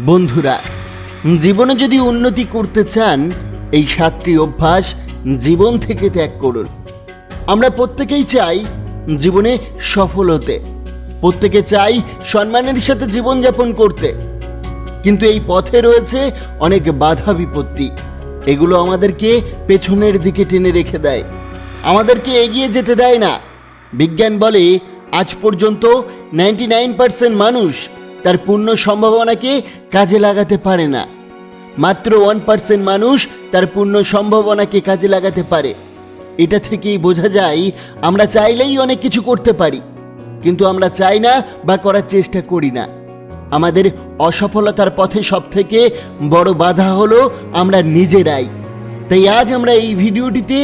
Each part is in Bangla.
বন্ধুরা, জীবনে যদি উন্নতি করতে চান, এই সাতটি অভ্যাস জীবন থেকে ত্যাগ করুন। আমরা প্রত্যেকেই চাই জীবনে সফল হতে প্রত্যেকে চাই সম্মানের সাথে জীবনযাপন করতে। কিন্তু এই পথে রয়েছে অনেক বাধা বিপত্তি। এগুলো আমাদেরকে পেছনের দিকে টেনে রেখে দেয়। আমাদেরকে এগিয়ে যেতে দেয় না। বিজ্ঞান বলে, আজ পর্যন্ত নাইনটি নাইন পার্সেন্ট মানুষ তার পূর্ণ সম্ভাবনাকে কাজে লাগাতে পারে না। মাত্র ওয়ান পার্সেন্ট মানুষ তার পূর্ণ সম্ভাবনাকে কাজে লাগাতে পারে। এটা থেকেই বোঝা যায়, আমরা চাইলেই অনেক কিছু করতে পারি, কিন্তু আমরা চাই না বা করার চেষ্টা করি না। আমাদের অসফলতার পথে সব থেকে বড় বাধা হলো আমরা নিজেরাই। তাই আজ আমরা এই ভিডিওটিতে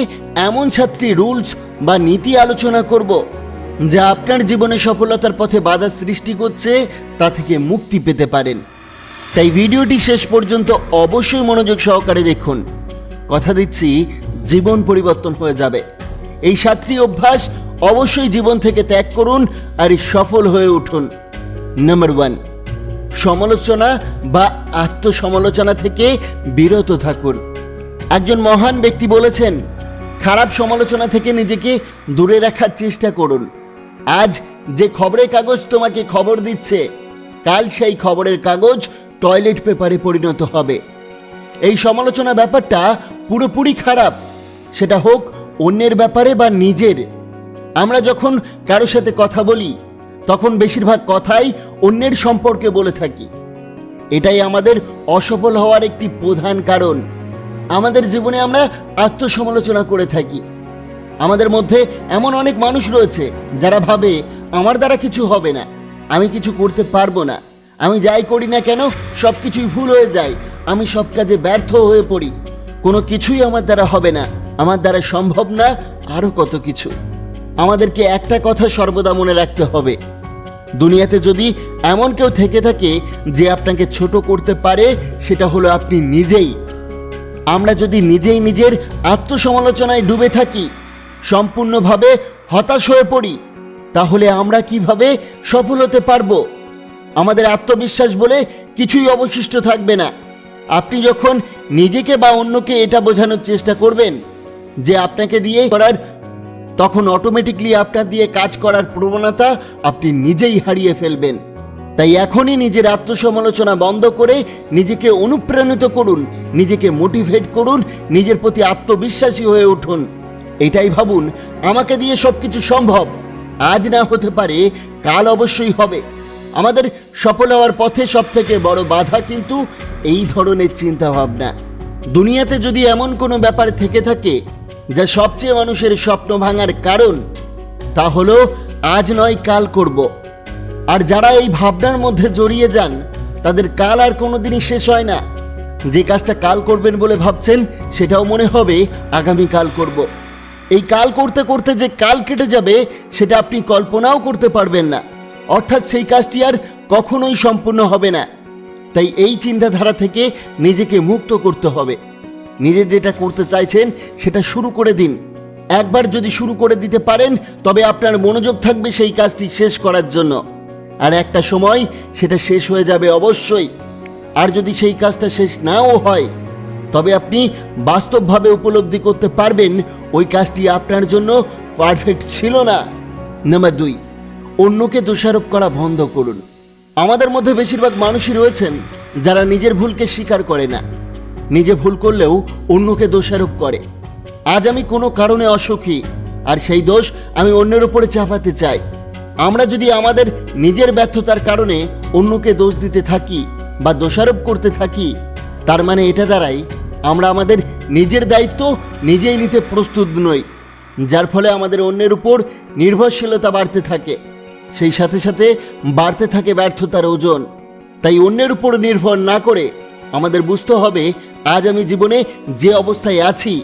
এমন সাতটি রুলস বা নীতি আলোচনা করব যা আপনার জীবনে সফলতার পথে বাধা সৃষ্টি করছে, তা থেকে মুক্তি পেতে পারেন। তাই ভিডিওটি শেষ পর্যন্ত অবশ্যই মনোযোগ সহকারে দেখুন। কথা দিচ্ছি, জীবন পরিবর্তন হয়ে যাবে। এই সাতটি অভ্যাস অবশ্যই জীবন থেকে ত্যাগ করুন আর সফল হয়ে উঠুন। নাম্বার ওয়ান সমালোচনা বা আত্মসমালোচনা থেকে বিরত থাকুন। একজন মহান ব্যক্তি বলেছেন, খারাপ সমালোচনা থেকে নিজেকে দূরে রাখার চেষ্টা করুন। আজ যে খবরের কাগজ তোমাকে খবর দিচ্ছে, কাল সেই খবরের কাগজ টয়লেট পেপারে পরিণত হবে। এই সমালোচনা ব্যাপারটা পুরোপুরি খারাপ। সেটা হোক অন্যের ব্যাপারে বা নিজের। আমরা যখন কারও সাথে কথা বলি, তখন বেশিরভাগ কথাই অন্যের সম্পর্কে বলে থাকি। এটাই আমাদের অসফল হওয়ার একটি প্রধান কারণ। আমাদের জীবনে আমরা আত্মসমালোচনা করে থাকি। আমাদের মধ্যে এমন অনেক মানুষ রয়েছে যারা ভাবে, আমার দ্বারা কিছু হবে না, আমি কিছু করতে পারব না, আমি যাই করি না কেন সব কিছুই ভুল হয়ে যায়, আমি সব কাজে ব্যর্থ হয়ে পড়ি। কোনো কিছুই আমার দ্বারা হবে না, আমার দ্বারা সম্ভব না আরও কত কিছু। আমাদেরকে একটা কথা সর্বদা মনে রাখতে হবে। দুনিয়াতে যদি এমন কেউ থেকে থাকে যে আপনাকে ছোট করতে পারে, সেটা হলো আপনি নিজেই। আমরা যদি নিজেই নিজের আত্মসমালোচনায় ডুবে থাকি সম্পূর্ণভাবে হতাশ হয়ে পড়ি। তাহলে আমরা কীভাবে সফল হতে পারব? আমাদের আত্মবিশ্বাস বলে কিছুই অবশিষ্ট থাকবে না। আপনি যখন নিজেকে বা অন্যকে এটা বোঝানোর চেষ্টা করবেন, যে আপনাকে দিয়ে করার, তখন অটোমেটিকলি আপনার দিয়ে কাজ করার প্রবণতা আপনি নিজেই হারিয়ে ফেলবেন। তাই এখনই নিজের আত্মসমালোচনা বন্ধ করে নিজেকে অনুপ্রাণিত করুন, নিজেকে মোটিভেট করুন, নিজের প্রতি আত্মবিশ্বাসী হয়ে উঠুন। এটাই ভাবুন, আমাকে দিয়ে সব কিছু সম্ভব। আজ না হতে পারে, কাল অবশ্যই হবে। আমাদের সফল হওয়ার পথে সব থেকে বড় বাধা কিন্তু এই ধরনের চিন্তা ভাবনা দুনিয়াতে যদি এমন কোনো ব্যাপার থেকে থাকে, যা সবচেয়ে মানুষের স্বপ্ন ভাঙার কারণ, তা হলো আজ নয়, কাল করব। আর যারা এই ভাবনার মধ্যে জড়িয়ে যান, তাদের কাল আর কোনোদিনই শেষ হয় না। যে কাজটা কাল করবেন বলে ভাবছেন, সেটাও মনে হবে আগামী কাল করব। এই কাল করতে করতে যে কাল কেটে যাবে, সেটা আপনি কল্পনাও করতে পারবেন না। অর্থাৎ সেই কাজটি আর কখনোই সম্পূর্ণ হবে না। তাই এই চিন্তাধারা থেকে নিজেকে মুক্ত করতে হবে। নিজে যেটা করতে চাইছেন, সেটা শুরু করে দিন। একবার যদি শুরু করে দিতে পারেন, তবে আপনার মনোযোগ থাকবে সেই কাজটি শেষ করার জন্য। আর একটা সময় সেটা শেষ হয়ে যাবে অবশ্যই। আর যদি সেই কাজটা শেষ নাও হয়, তবে আপনি বাস্তবভাবে উপলব্ধি করতে পারবেন ওই কাজটি আপনার জন্য পারফেক্ট ছিল না। নাম্বার দুই, অন্যকে দোষারোপ করা বন্ধ করুন। আমাদের মধ্যে বেশিরভাগ মানুষই রয়েছেন যারা নিজের ভুলকে স্বীকার করে না। নিজে ভুল করলেও অন্যকে দোষারোপ করে। আজ আমি কোনো কারণে অসুখী, আর সেই দোষ আমি অন্যের উপরে চাপাতে চাই। আমরা যদি আমাদের নিজের ব্যর্থতার কারণে অন্যকে দোষ দিতে থাকি বা দোষারোপ করতে থাকি, তার মানে এটা দ্বারাই আমরা আমাদের নিজের দায়িত্ব নিজেই নিতে প্রস্তুত নই, যার ফলে আমাদের অন্যের উপর নির্ভরশীলতা বাড়তে থাকে। সেই সাথে সাথে বাড়তে থাকে ব্যর্থতার ওজন। তাই অন্যের উপর নির্ভর না করে আমাদের বুঝতে হবে, আজ আমি জীবনে যে অবস্থায় আছি,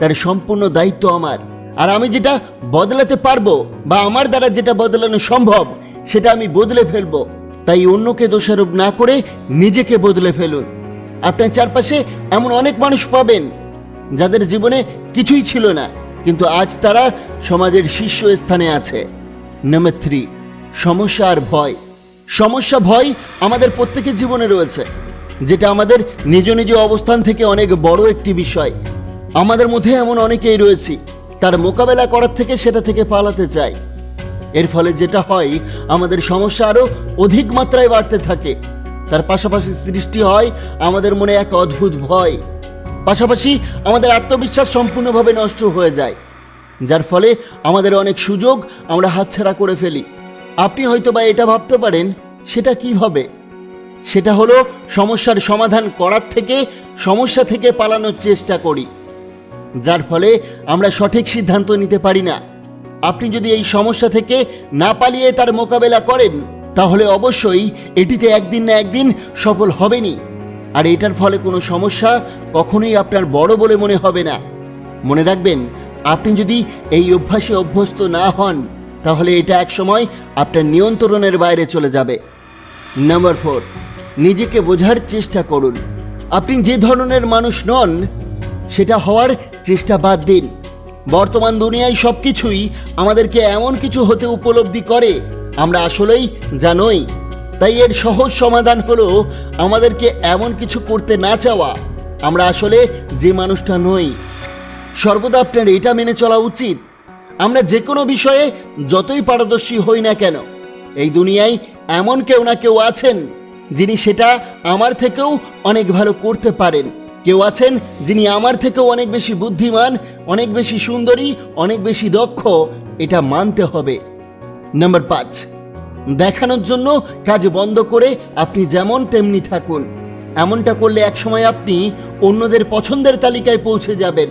তার সম্পূর্ণ দায়িত্ব আমার। আর আমি যেটা বদলাতে পারব বা আমার দ্বারা যেটা বদলানো সম্ভব, সেটা আমি বদলে ফেলব। তাই অন্যকে দোষারোপ না করে নিজেকে বদলে ফেলুন। আপনার চারপাশে এমন অনেক মানুষ পাবেন যাদের জীবনে কিছুই ছিল না, কিন্তু আজ তারা সমাজের শীর্ষ স্থানে আছে। নাম্বার থ্রি সমস্যা আর ভয়। সমস্যা ভয় আমাদের প্রত্যেকের জীবনে রয়েছে, যেটা আমাদের নিজ নিজ অবস্থান থেকে অনেক বড় একটি বিষয়। আমাদের মধ্যে এমন অনেকেই রয়েছে, তার মোকাবেলা করার থেকে সেটা থেকে পালাতে চায় এর ফলে যেটা হয়, আমাদের সমস্যা আরও অধিক মাত্রায় বাড়তে থাকে। তার পাশাপাশি সৃষ্টি হয় আমাদের মনে এক অদ্ভুত ভয়। পাশাপাশি আমাদের আত্মবিশ্বাস সম্পূর্ণভাবে নষ্ট হয়ে যায়, যার ফলে আমাদের অনেক সুযোগ আমরা হাতছাড়া করে ফেলি। আপনি হয়তো বা এটা ভাবতে পারেন, সেটা কীভাবে সেটা হলো সমস্যার সমাধান করার থেকে, সমস্যা থেকে পালানোর চেষ্টা করি, যার ফলে আমরা সঠিক সিদ্ধান্ত নিতে পারি না। আপনি যদি এই সমস্যা থেকে না পালিয়ে তার মোকাবেলা করেন, তাহলে অবশ্যই এটিতে একদিন না একদিন সফল হবেনই। আর এটার ফলে কোনো সমস্যা কখনোই আপনার বড় বলে মনে হবে না। মনে রাখবেন, আপনি যদি এই অভ্যাসে অভ্যস্ত না হন, তাহলে এটা একসময় আপনার নিয়ন্ত্রণের বাইরে চলে যাবে। নাম্বার ফোর, নিজেকে বোঝার চেষ্টা করুন। আপনি যে ধরনের মানুষ নন, সেটা হওয়ার চেষ্টা বাদ দিন। বর্তমান দুনিয়ায় সব কিছুই আমাদেরকে এমন কিছু হতে উপলব্ধি করে, আমরা আসলেই জানোই তাই এর সহজ সমাধান হলো আমাদেরকে এমন কিছু করতে না চাওয়া। আমরা আসলে যে মানুষটা নই। সর্বদা আপনার এটা মেনে চলা উচিত। আমরা যে কোনো বিষয়ে যতই পারদর্শী হই না কেন, এই দুনিয়ায় এমন কেউ না কেউ আছেন যিনি সেটা আমার থেকেও অনেক ভালো করতে পারেন। কেউ আছেন যিনি আমার থেকেও অনেক বেশি বুদ্ধিমান, অনেক বেশি সুন্দরী, অনেক বেশি দক্ষ। এটা মানতে হবে। নাম্বার পাঁচ দেখানোর জন্য কাজ বন্ধ করে আপনি যেমন তেমনি থাকুন। এমনটা করলে একসময় আপনি অন্যদের পছন্দের তালিকায় পৌঁছে যাবেন।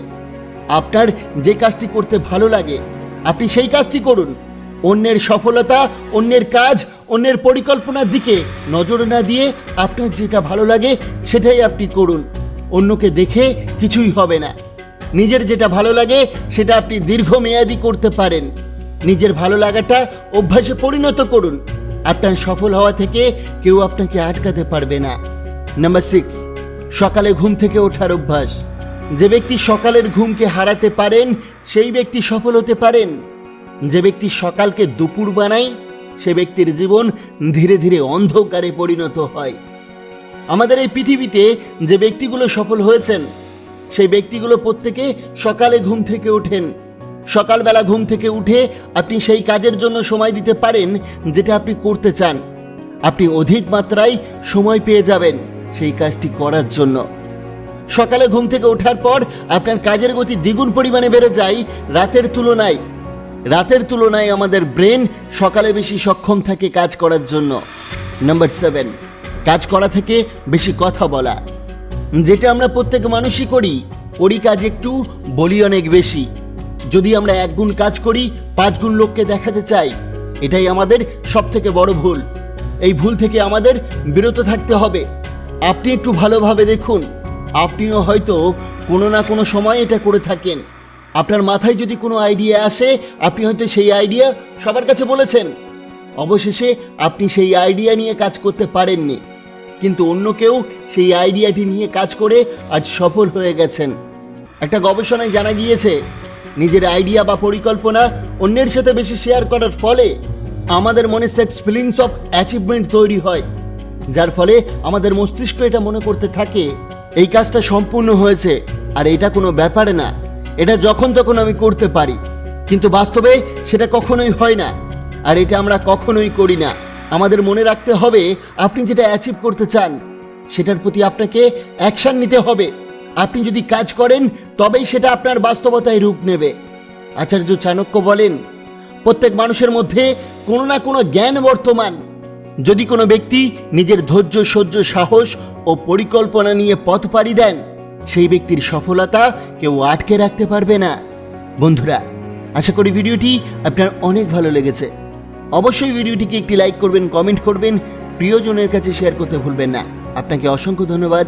আপনার যে কাজটি করতে ভালো লাগে, আপনি সেই কাজটি করুন। অন্যের সফলতা, অন্যের কাজ, অন্যের পরিকল্পনার দিকে নজর না দিয়ে আপনার যেটা ভালো লাগে সেটাই আপনি করুন। অন্যকে দেখে কিছুই হবে না। নিজের যেটা ভালো লাগে সেটা আপনি দীর্ঘমেয়াদী করতে পারেন। নিজের ভালো লাগাটা অভ্যাসে পরিণত করুন। আপনার সফল হওয়া থেকে কেউ আপনাকে আটকাতে পারবে না। নাম্বার সিক্স, সকালে ঘুম থেকে ওঠার অভ্যাস। যে ব্যক্তি সকালের ঘুমকে হারাতে পারেন, সেই ব্যক্তি সফল হতে পারেন। যে ব্যক্তি সকালকে দুপুর বানায়, সে ব্যক্তির জীবন ধীরে ধীরে অন্ধকারে পরিণত হয়। আমাদের এই পৃথিবীতে যে ব্যক্তিগুলো সফল হয়েছেন, সেই ব্যক্তিগুলো প্রত্যেকে সকালে ঘুম থেকে ওঠেন। সকালবেলা ঘুম থেকে উঠে আপনি সেই কাজের জন্য সময় দিতে পারেন যেটা আপনি করতে চান। আপনি অধিক মাত্রায় সময় পেয়ে যাবেন সেই কাজটি করার জন্য। সকালে ঘুম থেকে ওঠার পর আপনার কাজের গতি দ্বিগুণ পরিমাণে বেড়ে যায় রাতের তুলনায়। রাতের তুলনায় আমাদের ব্রেন সকালে বেশি সক্ষম থাকে কাজ করার জন্য। নাম্বার সেভেন, কাজ করা থেকে বেশি কথা বলা। যেটা আমরা প্রত্যেক মানুষই করি করি কাজ একটু, বলি অনেক বেশি। যদি আমরা এক গুণ কাজ করি, পাঁচ গুণ লোককে দেখাতে চাই, এটাই আমাদের সব থেকে বড় ভুল। এই ভুল থেকে আমাদের বিরত থাকতে হবে। আপনি একটু ভালোভাবে দেখুন। আপনিও হয়তো কোনো না কোনো সময় এটা করে থাকেন। আপনার মাথায় যদি কোনো আইডিয়া আসে, আপনি হয়তো সেই আইডিয়া সবার কাছে বলেছেন। অবশেষে আপনি সেই আইডিয়া নিয়ে কাজ করতে পারেননি। কিন্তু অন্য কেউ সেই আইডিয়াটি নিয়ে কাজ করে আজ সফল হয়ে গেছেন। একটা গবেষণায় জানা গিয়েছে নিজের আইডিয়া বা পরিকল্পনা অন্যের সাথে বেশি শেয়ার করার ফলে আমাদের মনে সেক্স ফিলিংস অফ অ্যাচিভমেন্ট তৈরি হয়। যার ফলে আমাদের মস্তিষ্ক এটা মনে করতে থাকে, এই কাজটা সম্পূর্ণ হয়েছে, আর এটা কোনো ব্যাপারে না। এটা যখন তখন আমি করতে পারি, কিন্তু বাস্তবে সেটা কখনোই হয় না, আর এটা আমরা কখনোই করি না। আমাদের মনে রাখতে হবে, আপনি যেটা অ্যাচিভ করতে চান, সেটার প্রতি আপনাকে অ্যাকশন নিতে হবে। আপনি যদি কাজ করেন, তবেই সেটা আপনার বাস্তবতায় রূপ নেবে। আচার্য চাণক্য বলেন, প্রত্যেক মানুষের মধ্যে কোনো না কোনো জ্ঞান বর্তমান। যদি কোনো ব্যক্তি নিজের ধৈর্য, সহ্য, সাহস ও পরিকল্পনা নিয়ে পথ পাড়ি দেন, সেই ব্যক্তির সফলতা কেউ আটকে রাখতে পারবে না। বন্ধুরা, আশা করি ভিডিওটি আপনার অনেক ভালো লেগেছে। অবশ্যই ভিডিওটিকে একটি লাইক করবেন, কমেন্ট করবেন, প্রিয়জনের কাছে শেয়ার করতে ভুলবেন না। আপনাকে অসংখ্য ধন্যবাদ।